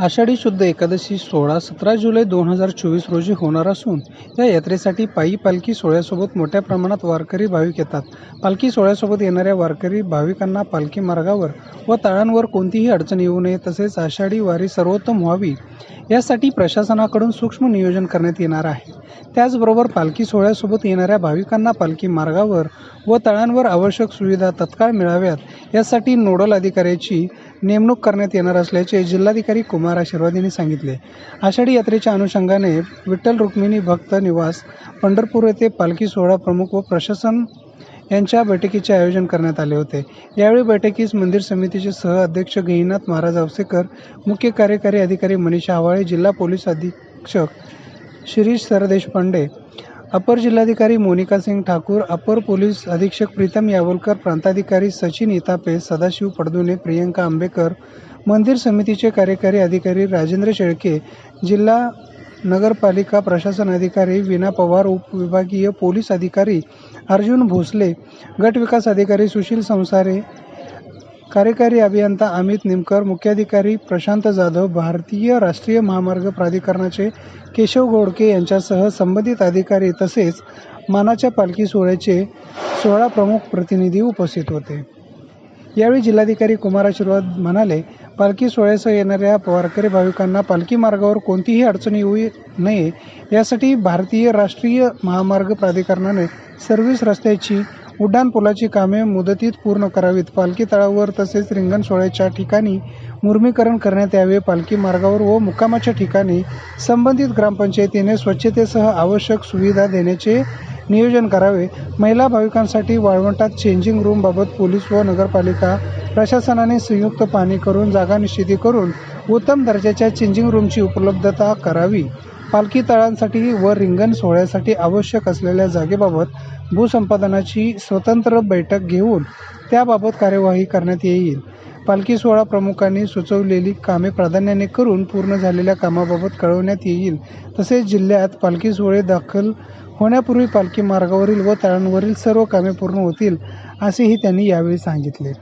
आषाढी शुद्ध एकादशी सोळा सतरा जुलै दोन हजार चोवीस रोजी होणार असून या यात्रेसाठी पायी पालखी सोहळ्यासोबत मोठ्या प्रमाणात वारकरी भाविक येतात. पालखी सोहळ्यासोबत येणाऱ्या वारकरी भाविकांना पालखी मार्गावर व तळांवर कोणतीही अडचण येऊ नये तसेच आषाढी वारी सर्वोत्तम व्हावी यासाठी प्रशासनाकडून सूक्ष्म नियोजन करण्यात येणार आहे. त्याचबरोबर पालखी सोहळ्यासोबत येणाऱ्या भाविकांना पालखी मार्गावर व तळांवर आवश्यक सुविधा तत्काळ मिळाव्यात यासाठी नोडल अधिकाऱ्याची नेमणूक करण्यात येणार असल्याचे जिल्हाधिकारी कुमार आशीर्वाद यांनी सांगितले. आषाढी यात्रेच्या अनुषंगाने विठ्ठल रुक्मिणी भक्त निवास पंढरपूर येथे पालखी सोहळा प्रमुख व प्रशासन यांच्या बैठकीचे आयोजन करण्यात आले होते. यावेळी बैठकीस मंदिर समितीचे सह अध्यक्ष गहिनाथ महाराज आवसेकर मुख्य कार्यकारी अधिकारी मनीषा आवाळे जिल्हा पोलीस अधीक्षक शिरीष सरदेशपांडे अपर जिल्हाधिकारी मोनिका सिंग ठाकूर अपर पोलीस अधीक्षक प्रीतम यावलकर प्रांताधिकारी सचिन इतापे सदाशिव पडदुने प्रियंका आंबेकर मंदिर समितीचे कार्यकारी अधिकारी राजेंद्र शेळके जिल्हा नगरपालिका प्रशासन अधिकारी विना पवार उपविभागीय पोलीस अधिकारी अर्जुन भोसले गट विकास अधिकारी सुशील संसारे कार्यकारी अभियंता अमित निमकर मुख्याधिकारी प्रशांत जाधव भारतीय राष्ट्रीय महामार्ग प्राधिकरणाचे केशव गोडके यांच्यासह संबंधित अधिकारी तसेच मानाच्या पालखी सोहळ्याचे सोहळा प्रमुख प्रतिनिधी उपस्थित होते. यावेळी जिल्हाधिकारी कुमार आशीर्वाद म्हणाले पालखी सोहळ्यासह येणाऱ्या वारकरी भाविकांना पालखी मार्गावर कोणतीही अडचण येऊ नये यासाठी भारतीय राष्ट्रीय महामार्ग प्राधिकरणाने सर्व्हिस रस्त्याची उड्डाणपुलाची कामे मुदतीत पूर्ण करावीत. पालखी तळावर तसेच रिंगण सोहळ्याच्या ठिकाणी मुर्मीकरण करण्यात यावे. पालखी मार्गावर व मुक्कामाच्या ठिकाणी संबंधित ग्रामपंचायतीने स्वच्छतेसह आवश्यक सुविधा देण्याचे नियोजन करावे. महिला भाविकांसाठी वाळवंटात चेंजिंग रूमबाबत पोलीस व नगरपालिका प्रशासनाने संयुक्त पाहणी करून जागा निश्चिती करून उत्तम दर्जाच्या चेंजिंग रूमची उपलब्धता करावी. पालखी तळांसाठी व रिंगण सोहळ्यासाठी आवश्यक असलेल्या जागेबाबत भूसंपादनाची स्वतंत्र बैठक घेऊन त्याबाबत कार्यवाही करण्यात येईल. पालखी सोहळा प्रमुखांनी सुचवलेली कामे प्राधान्याने करून पूर्ण झालेल्या कामाबाबत कळवण्यात येईल. तसेच जिल्ह्यात पालखी सोहळे दाखल होण्यापूर्वी पालखी मार्गावरील व तळांवरील सर्व कामे पूर्ण होतील असेही त्यांनी यावेळी सांगितले.